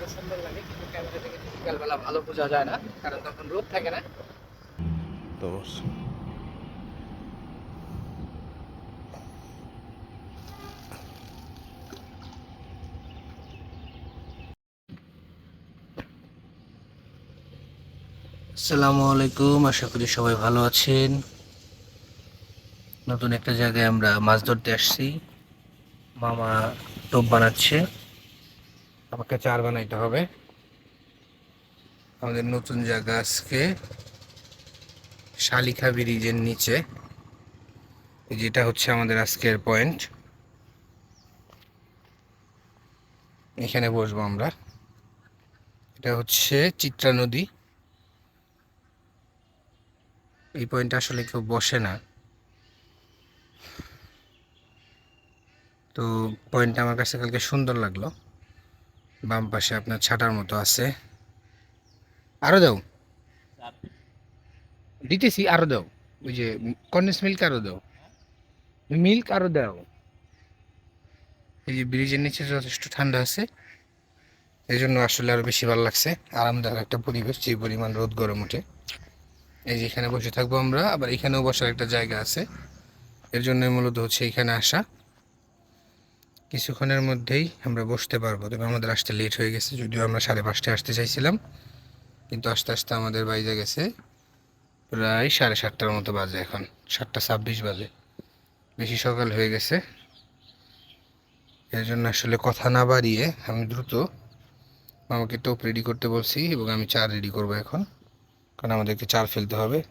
আরও সুন্দর লাগে কিন্তু ক্যামেরা থেকে বিকালবেলা ভালো বোঝা যায় না কারণ তখন রোদ থাকে না। তোমার আসসালামু আলাইকুম আশা করি সবাই ভালো আছেন। নতুন একটা জায়গায় আমরা মাছ ধরতে আসছি। মামা টোপ বানাচ্ছে। আমাকে চার বানাইতে হবে। আমাদের নতুন জায়গা আজকে। শালিখা ব্রিজের নিচে। যেটা হচ্ছে আমাদের আজকের পয়েন্ট। এখানে বসবো আমরা। এটা হচ্ছে চিত্রা নদী। এই পয়েন্টে আসলে কেউ বসে না। তো পয়েন্টটা আমার কাছে কালকে সুন্দর লাগল। বাম পাশে আপনার ছাটার মতো আছে। আরও দাও। দিতেছি আরও দাও। ওই যে কন্ডেন্স মিল্ক আরও দাও। মিল্ক আরও দাও। এই যে ব্রিজের নিচে যথেষ্ট ঠান্ডা আছে। এই জন্য আসলে আরও বেশি ভালো লাগছে। আরামদায়ক একটা পরিবেশ, যে পরিমাণ রোদ গরম ওঠে। এই যে এখানে বসে থাকব আমরা, আবার এখানেও বসার একটা জায়গা আছে। এর জন্য মূলত হচ্ছে এখানে আসা। কিছুক্ষণের মধ্যেই আমরা বসতে পারব। তবে আমাদের আসতে লেট হয়ে গেছে, যদিও আমরা সাড়ে পাঁচটায় আসতে চাইছিলাম। কিন্তু আস্তে আস্তে আমাদের বাইরে গেছে। প্রায় সাড়ে সাতটার মতো বাজে এখন। সাতটা ছাব্বিশ বাজে। বেশি সকাল হয়ে গেছে। এর জন্য আসলে কথা না বাড়িয়ে আমি দ্রুত আমাকে টোপ রেডি করতে বলছি এবং আমি চা রেডি করব এখন। কারণ আমাদেরকে চার ফেলতে হবে।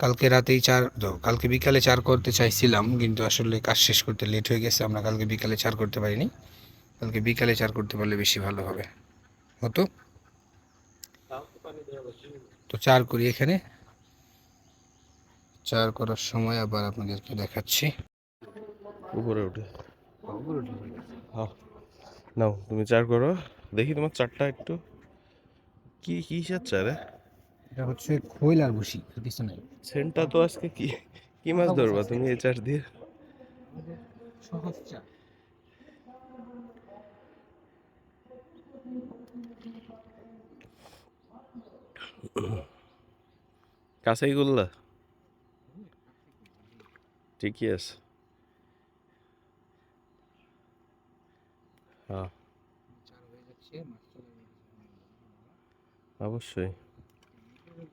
কালকে রাতেই চার তো কালকে বিকালে চার করতে চাইছিলাম কিন্তু আসলে কাজ শেষ করতে লেট হয়ে গেছে আমরা কালকে বিকালে চার করতে পারিনি। কালকে বিকালে চার করতে পারলে বেশি ভালো হবে। হতো তো চার করি এখানে। চার করার সময় আবার আপনাদেরকে দেখাচ্ছি। উপরে উঠে। হ্যাঁ নাও তুমি চার করো। দেখি তোমার চারটা একটু। কি কি হিসাব চা রে এটা হচ্ছে খৈল আর বসি কিছু নাই। সেন্টটা তো আজকে কি কি মাছ ধরবা তুমি এই চার দিয়ে? সহজ চা কাছেই গুল্লা ঠিকই আছে। হ্যাঁ। অবশ্যই।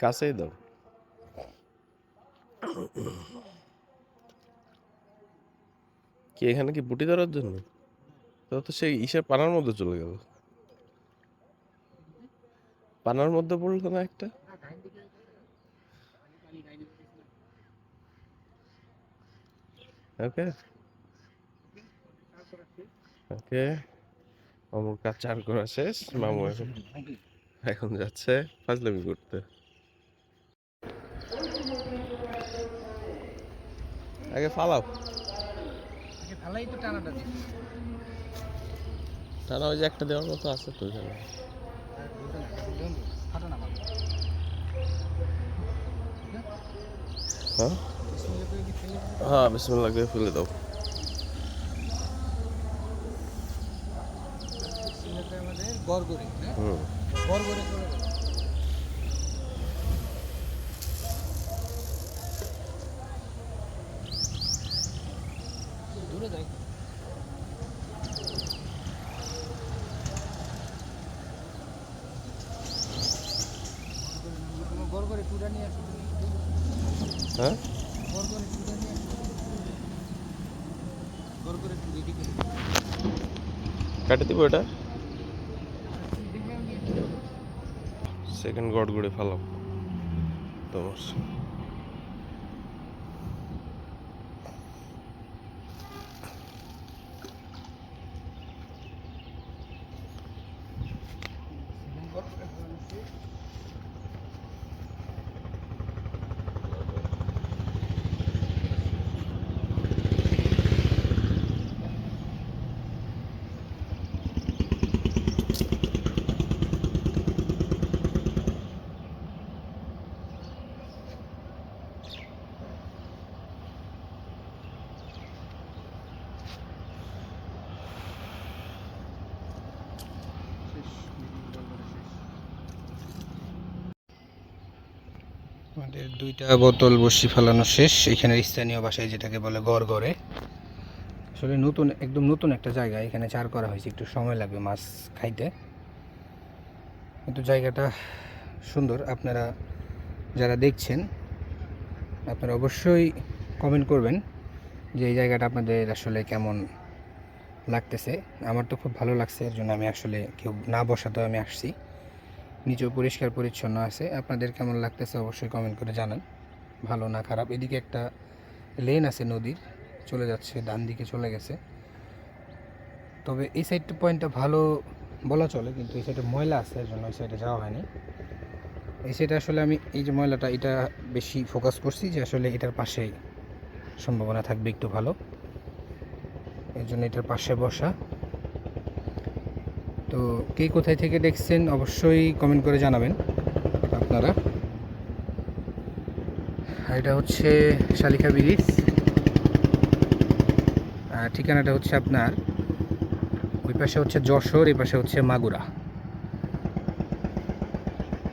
কাছেই দাও কি, এখানে কি বুটি ধরার জন্য? তো তো সেই ইসে পানার মধ্যে চলে গেল। পানার মধ্যে পড়ল না একটা? ওকে ওকে অমুক কাজ চার করা শেষ মামু এখন এখন যাচ্ছে ফাজলামি করতে। আগে ফালাও। আগে ভালোই তো টানাটা টানা ওই যে একটা দেওয়ার মতো আছে তো এখানে ফাটো না ভালো। হ্যাঁ? হ্যাঁ বিসমিল্লাহ ফেলে দাও আমাদের গড়গড়ি হ্যাঁ? গড়গড়ি দূরে যাই। গড়গড়ি টুটা নিয়ে আসো। হ্যাঁ? গড়গড়ি টুটা নিয়ে আসো। গড়গড়ি টু করে কাটে দিব এটা? সেকেন্ড গড় গড়ে ফেলাম। তোমার আমাদের দুইটা বোতল বসি ফেলানো শেষ। এখানে স্থানীয় ভাষায় যেটাকে বলে গড় গড়ে আসলে নতুন, একদম নতুন একটা জায়গা। এখানে চার করা হয়েছে, একটু সময় লাগবে মাছ খাইতে। কিন্তু জায়গাটা সুন্দর। আপনারা যারা দেখছেন, আপনারা অবশ্যই কমেন্ট করবেন যে এই জায়গাটা আপনাদের আসলে কেমন লাগতেছে। আমার তো খুব ভালো লাগছে, এর জন্য আমি আসলে কেউ না বসাতেও আমি আসছি। নিচেও পরিষ্কার পরিচ্ছন্ন আছে। আপনাদের কেমন লাগতেছে অবশ্যই কমেন্ট করে জানান। ভালো না খারাপ? এদিকে একটা লেন আছে নদীর, চলে যাচ্ছে ডান দিকে চলে গেছে। তবে এই সাইডটা পয়েন্টটা ভালো বলা চলে, কিন্তু এই সাইডে ময়লা আছে, এর জন্য এই সাইডে যাওয়া হয়নি। এই সাইডে আসলে আমি, এই যে ময়লাটা, এটা বেশি ফোকাস করছি যে আসলে এটার পাশেই সম্ভাবনা থাকবে একটু ভালো। এর জন্য এটার পাশে বসা। তো কে কোথায় থেকে দেখছেন অবশ্যই কমেন্ট করে জানাবেন আপনারা। এটা হচ্ছে শালিকা ব্রিজ। ঠিকানাটা হচ্ছে আপনার ওই পাশে হচ্ছে যশোর, এই পাশে হচ্ছে মাগুরা।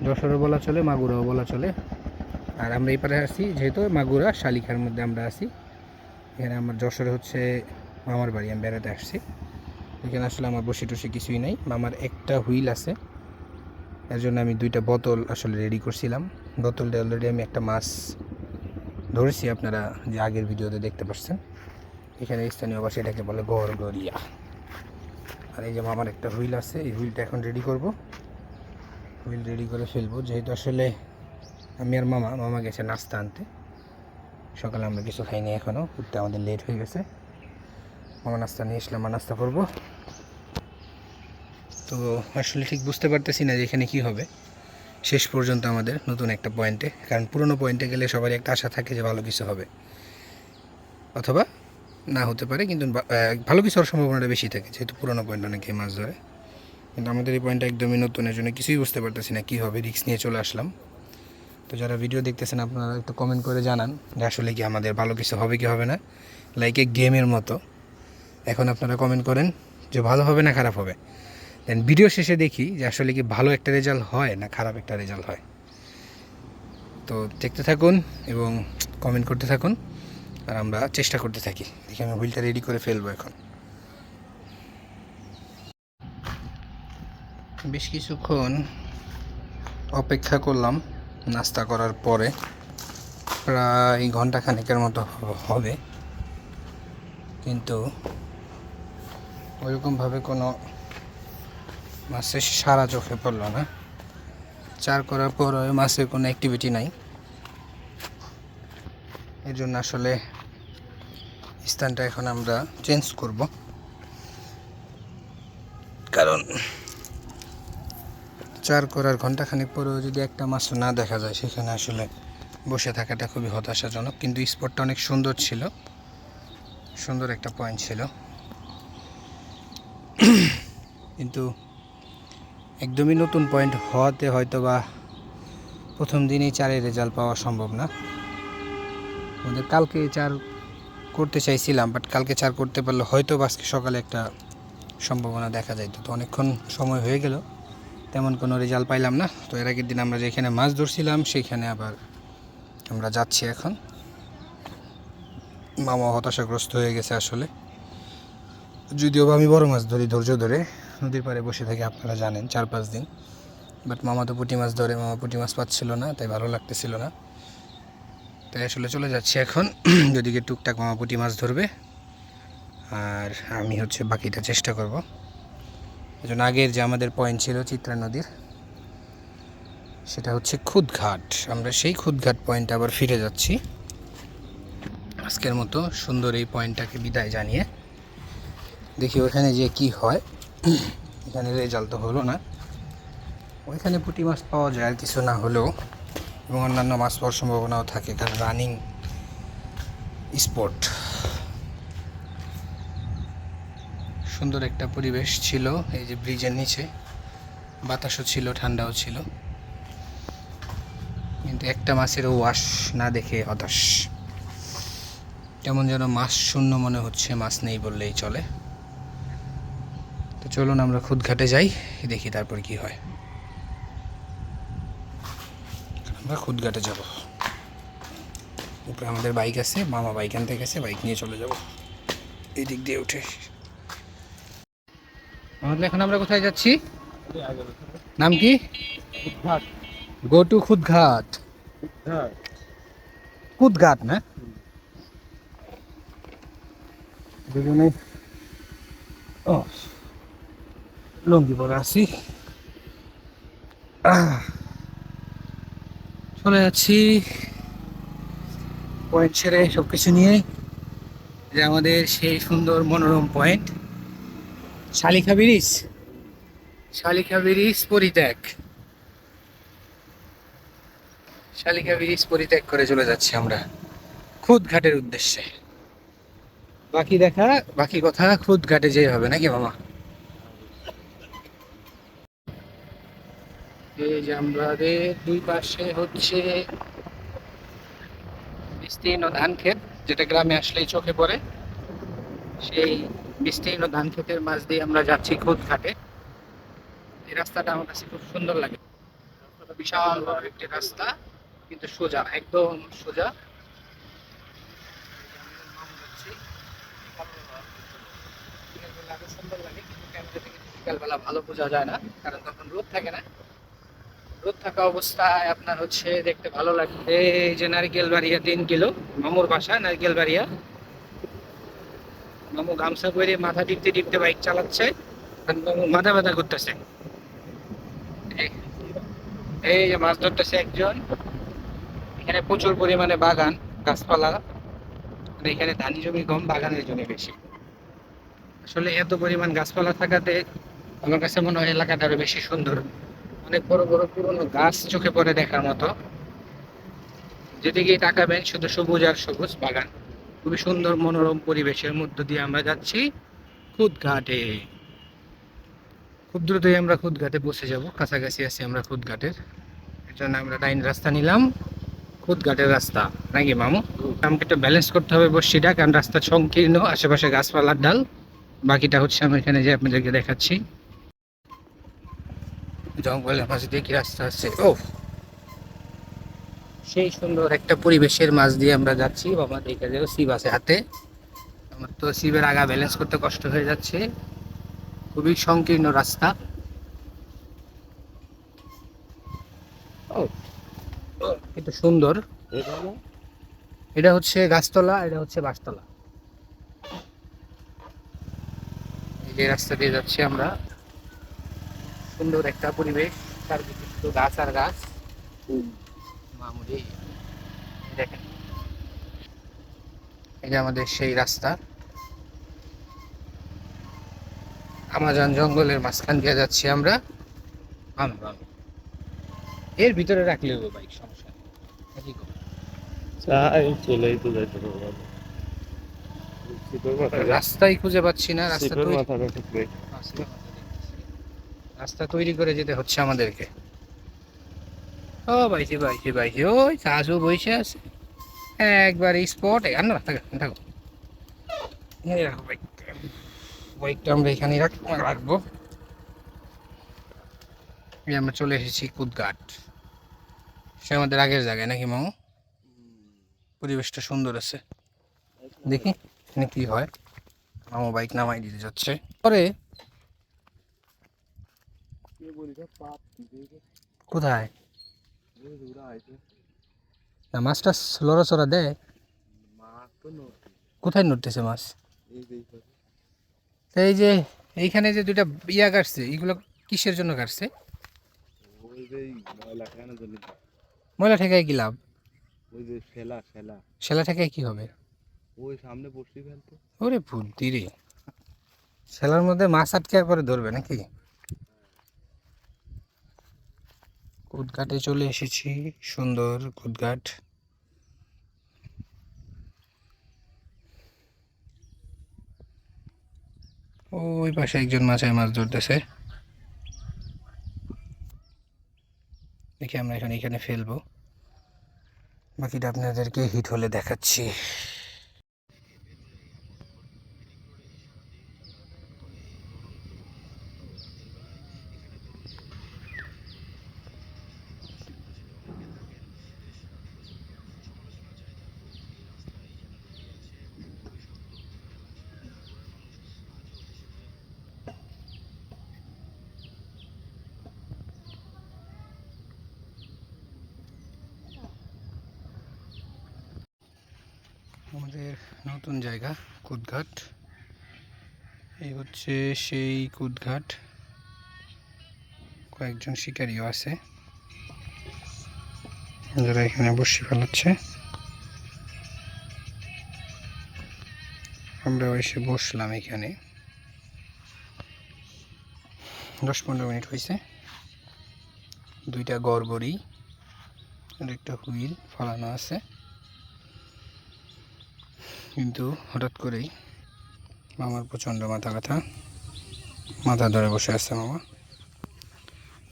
যশোরও বলা চলে, মাগুরাও বলা চলে। আর আমরা এই পারে আসি যেহেতু মাগুরা শালিকার মধ্যে আমরা আছি। এখানে আমার যশোরে হচ্ছে মামার বাড়ি, আমি বেড়াতে আসছি। এখানে আসলে আমার বসে টসে কিছুই নাই মামার একটা হুইল আছে। এর জন্য আমি দুইটা বোতল আসলে রেডি করছিলাম। বোতলটা অলরেডি আমি একটা মাছ ধরেছি, আপনারা যে আগের ভিডিওতে দেখতে পাচ্ছেন এখানে স্থানীয় ভাষা এটাকে বলে গড়গড়িয়া। আর এই যে মামার একটা হুইল আছে, এই হুইলটা এখন রেডি করব। হুইল রেডি করে ফেলব। যেহেতু আসলে আমি আর মামা মামা গেছে নাস্তা আনতে। সকালে আমরা কিছু খাইনি এখনও উঠতে আমাদের লেট হয়ে গেছে। মামা নাস্তা নিয়ে আমরা নাস্তা করব। তো আসলে ঠিক বুঝতে পারতেছি না যে এখানে কী হবে। শেষ পর্যন্ত আমাদের নতুন একটা পয়েন্টে কারণ পুরনো পয়েন্টে গেলে সবারই একটা আশা থাকে যে ভালো কিছু হবে। অথবা না হতে পারে, কিন্তু ভালো কিছু হওয়ার সম্ভাবনাটা বেশি থাকে, যেহেতু পুরনো পয়েন্ট অনেকে মাছ ধরে। কিন্তু আমাদের এই পয়েন্টটা একদমই নতুন, এর জন্য কিছুই বুঝতে পারতেছি না কী হবে রিস্ক নিয়ে চলে আসলাম। তো যারা ভিডিও দেখতেছেন, আপনারা একটু কমেন্ট করে জানান যে আসলে কি আমাদের ভালো কিছু হবে কি হবে না। লাইক এ গেমের মতো। এখন আপনারা কমেন্ট করেন যে ভালো হবে না খারাপ হবে। দেন ভিডিও শেষে দেখি যে আসলে কি ভালো একটা রেজাল্ট হয় না খারাপ একটা রেজাল্ট হয়। তো দেখতে থাকুন এবং কমেন্ট করতে থাকুন। আর আমরা চেষ্টা করতে থাকি। দেখি আমি হুইলটা রেডি করে ফেলব এখন। বেশ কিছুক্ষণ অপেক্ষা করলাম নাস্তা করার পরে। প্রায় ঘণ্টা খানেকের মতো হবে। কিন্তু ওইরকমভাবে কোনো মাছের সারা চোখে পড়ল না। চার করার পর মাছের কোনো অ্যাক্টিভিটি নাই। এর জন্য আসলে স্থানটা এখন আমরা চেঞ্জ করব। কারণ চার করার ঘন্টাখানেক পরেও যদি একটা মাছ না দেখা যায়, সেখানে আসলে বসে থাকাটা খুবই হতাশাজনক। কিন্তু স্পটটা অনেক সুন্দর ছিল। সুন্দর একটা পয়েন্ট ছিল। কিন্তু একদমই নতুন পয়েন্ট হওয়াতে হয়তো বা প্রথম দিনেই চারের রেজাল্ট পাওয়া সম্ভব না। আমাদের কালকে চার করতে চাইছিলাম বাট কালকে চার করতে পারলে হয়তো বা আজকে সকালে একটা সম্ভাবনা দেখা যাইতো। তো অনেকক্ষণ সময় হয়ে গেল, তেমন কোনো রেজাল্ট পাইলাম না। তো এর আগের দিন আমরা যেখানে মাছ ধরছিলাম সেইখানে আবার আমরা যাচ্ছি এখন। মামা হতাশাগ্রস্ত হয়ে গেছে আসলে। যদিও বা আমি বড় মাছ ধরি ধৈর্য ধরে নদীর পাড়ে বসে থাকি আপনারা জানেন চার পাঁচ দিন। বাট মামা তো পুঁটি মাছ ধরে, মামা পুঁটি মাছ পাচ্ছিল না, তাই ভালো লাগতেছিল না। তাই আসলে চলে যাচ্ছি এখন। যদি টুকটাক মামা পুঁটি মাছ ধরবে, আর আমি হচ্ছে বাকিটা চেষ্টা করব। এই জন্য আগের যে আমাদের পয়েন্ট ছিল চিত্রা নদীর, সেটা হচ্ছে খুদঘাট। আমরা সেই খুদঘাট পয়েন্টে আবার ফিরে যাচ্ছি। আজকের মতো সুন্দর এই পয়েন্টটাকে বিদায় জানিয়ে দেখি ওখানে যে কি হয়। এখানে রেজাল্ট তো হলো না। ওইখানে পুঁটি মাছ পাওয়া যায় আর কিছু না হলেও এবং অন্যান্য মাছ পাওয়ার সম্ভাবনাও থাকে, কারণ রানিং স্পট সুন্দর একটা পরিবেশ ছিল, এই যে ব্রিজের নিচে। বাতাসও ছিল, ঠান্ডাও ছিল। কিন্তু একটা মাছের ওয়াশ না দেখে হতাশ। কেমন যেন মাছ শূন্য মনে হচ্ছে, মাছ নেই বললেই চলে। তো চলুন আমরা খুদঘাটে যাই দেখি তারপর কি হয়। আমরা খুদঘাটে যাব। উপরে আমাদের বাইক আছে মামা বাইক আনতে গেছে বাইক নিয়ে চলে যাব। এই দিক দিয়ে উঠে। আমাদের এখন আমরা কোথায় যাচ্ছি? নাম কি? Go to Khudghat. খুদঘাট। না? দুজনে ও লঙ্গি পরে আছি। চলে যাচ্ছি পয়েন্ট ছেড়ে সব কিছু নিয়ে যে আমাদের সেই সুন্দর মনোরম point Shalikha bridge. Shalikha bridge পরিত্যাগ। শালিকা ব্রিজ পরিত্যাগ করে চলে যাচ্ছি আমরা খুদ ঘাটের উদ্দেশ্যে। বাকি দেখা, বাকি কথা খুদ ঘাটে যেয়ে হবে নাকি মামা? আমাদের দুই পাশে হচ্ছে বিস্তীর্ণ ধান ক্ষেত, যেটা গ্রামে আসলেই চোখে পড়ে। সেই বিস্তীর্ণ ধান ক্ষেতের মাঝ দিয়ে আমরা যাচ্ছি খুদ ঘাটে। এই রাস্তাটা আমার কাছে খুব সুন্দর লাগে। বিশাল বড় একটি রাস্তা, কিন্তু সোজা, একদম সোজা। বিকালবেলা ভালো বোঝা যায় না, কারণ তখন রোদ থাকে না। রোদ থাকা অবস্থায় আপনার হচ্ছে দেখতে ভালো লাগে এই যে নারকেল বাড়িয়া তিন কিলো, মামুর বাসা, নারকেল বাড়িয়া। মামু গামছা পরে মাথা টিপতে টিপতে বাইক চালাচ্ছে মামু মাথা ব্যথা করতেছে। এই- যে মাছ ধরতেছে একজন। এখানে প্রচুর পরিমাণে বাগান, গাছপালা এখানে ধানি জমি কম, বাগানের জমি বেশি। আসলে এত পরিমাণ গাছপালা থাকাতে আমার কাছে মনে হয় এলাকাটা আরও বেশি সুন্দর। অনেক বড় বড় পুরনো গাছ চোখে পড়ে দেখার মতো। যেদিকেই তাকাবেন শুধু সবুজ আর সবুজ বাগান। খুবই সুন্দর মনোরম পরিবেশের মধ্য দিয়ে আমরা যাচ্ছি খুদঘাটে। খুব দ্রুতই আমরা খুদঘাটে বসে যাব। কাছাকাছি আছি আমরা খুদঘাটের। এর জন্য আমরা ডাইন রাস্তা নিলাম। খুদঘাটের রাস্তা। নাকি মামু? আমাকে একটু ব্যালেন্স করতে হবে বসিটা কারণ রাস্তা সংকীর্ণ, আশেপাশে গাছপালার ডাল। বাকিটা হচ্ছে আমি এখানে যে আপনাদেরকে দেখাচ্ছি। জঙ্গলের মাঝে দিয়ে কি রাস্তা আছে? ও! সেই সুন্দর একটা পরিবেশের মাঝ দিয়ে আমরা যাচ্ছি। বাবা দেখে যাও, শিব আছে হাতে। আমার তো শিবের আগা ব্যালেন্স করতে কষ্ট হয়ে যাচ্ছে। খুবই সংকীর্ণ রাস্তা। কিন্তু সুন্দর। এটা হচ্ছে গাছতলা, এটা হচ্ছে বাঁশতলা এই যে রাস্তা দিয়ে যাচ্ছি আমরা। সুন্দর একটা পরিবেশ। চারদিকে শুধু গাছ আর গাছ। মামুলি দেখেন। এই যে আমাদের সেই রাস্তা। আমাজন জঙ্গলের মাঝখান দিয়ে যাচ্ছি আমরা। এর ভিতরে রাখলে হবে বাইক সমস্যা নাকি চলেই তো যাইতে রাস্তাই খুঁজে পাচ্ছি না রাস্তা রাস্তা তৈরি করে যেতে হচ্ছে আমাদেরকে। ও বাইছি বাইছি বাইছি ওই শাশু বসে আছে। একবার স্পট আর না, থাকো থাকো। বাইকটা। আমরা এখানে রাখ- রাখব। আমরা চলে এসেছি কুদঘাট। সে আমাদের আগের জায়গায়, নাকি মামু? পরিবেশটা সুন্দর আছে। দেখি, এখানে কি হয়। মামু বাইক নামাই দিতে যাচ্ছে। পরে কোথায়? না, মাছটা লড়াচড়া দেয় কোথায় নড়তেছে মাছ? এই যে, এইখানে যে দুইটা ইয়া কাটছে, এগুলো কিসের জন্য কাটছে? ময়লা ঠেকায় কি লাভ? ওই যে শেলা শেলা সেলা ঠেকায় কি হবে? ওই সামনে বসি ফেলতো ওরে বুদ্ধি রে সেলার মধ্যে মাছ আটকে পরে ধরবে নাকি? কুদঘাটে চলে এসেছি, সুন্দর কুদঘাট ওই পাশে একজন মাছের মাছ ধরতেছে। দেখি আমরা এখন এখানে ফেলব। বাকিটা আপনাদেরকে হিট হলে দেখাচ্ছি। আমাদের নতুন জায়গা, কুদঘাট। এই হচ্ছে সেই কুদঘাট। কয়েকজন শিকারীও আছে। যারা এখানে বসে ফেলাচ্ছে। আমরা এসে বসলাম এখানে। দশ পনেরো মিনিট হয়েছে। দুইটা গড়গড়ি আর একটা হুইল ফলানো আছে। কিন্তু হঠাৎ করেই মামার প্রচণ্ড মাথা ব্যথা মাথা ধরে বসে আছে মামা।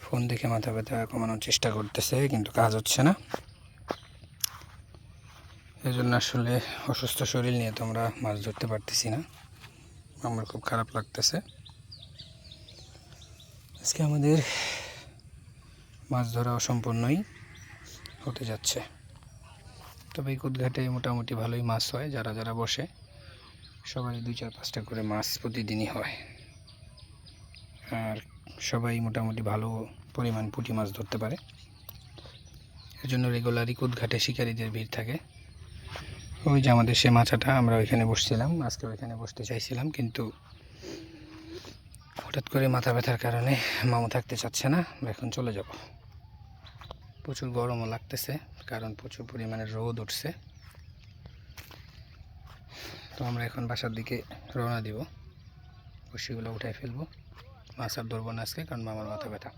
ফোন দেখে মাথা ব্যথা কমানোর চেষ্টা করতেছে, কিন্তু কাজ হচ্ছে না। এই জন্য আসলে অসুস্থ শরীর নিয়ে তোমরা মাছ ধরতে পারতেছি না। আমার খুব খারাপ লাগতেছে। আজকে আমাদের মাছ ধরা অসম্পূর্ণই হতে যাচ্ছে। তবে এই কুদঘাটে মোটামুটি ভালোই মাছ হয়, যারা যারা বসে। সবারই দুই চার পাঁচটা করে মাছ প্রতিদিনই হয়। আর সবাই মোটামুটি ভালো পরিমাণ পুঁটি মাছ ধরতে পারে। এর জন্য রেগুলারই কুদঘাটে শিকারীদের ভিড় থাকে। ওই যে আমাদের সে মাছাটা, আমরা ওইখানে বসছিলাম, আজকে ওইখানে বসতে চাইছিলাম, কিন্তু হঠাৎ করে মাথা ব্যথার কারণে মামা থাকতে চাচ্ছে না, এখন চলে যাব। প্রচুর গরমও লাগতেছে, কারণ প্রচুর পরিমাণে রোদ উঠছে। তো আমরা এখন বাসার দিকে রওনা দিব। বসিগুলো উঠাই ফেলব। মাছ আর ধরবো না আজকে, কারণ মামার মাথা ব্যথা।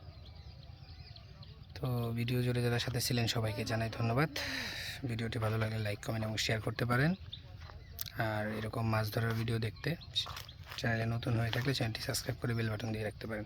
তো ভিডিও জুড়ে যারা সাথে ছিলেন সবাইকে জানাই ধন্যবাদ। ভিডিওটি ভালো লাগলে লাইক, কমেন্ট এবং শেয়ার করতে পারেন। আর এরকম মাছ ধরার ভিডিও দেখতে চ্যানেলে নতুন হয়ে থাকলে চ্যানেলটি সাবস্ক্রাইব করে বেল বাটন দিয়ে রাখতে পারেন।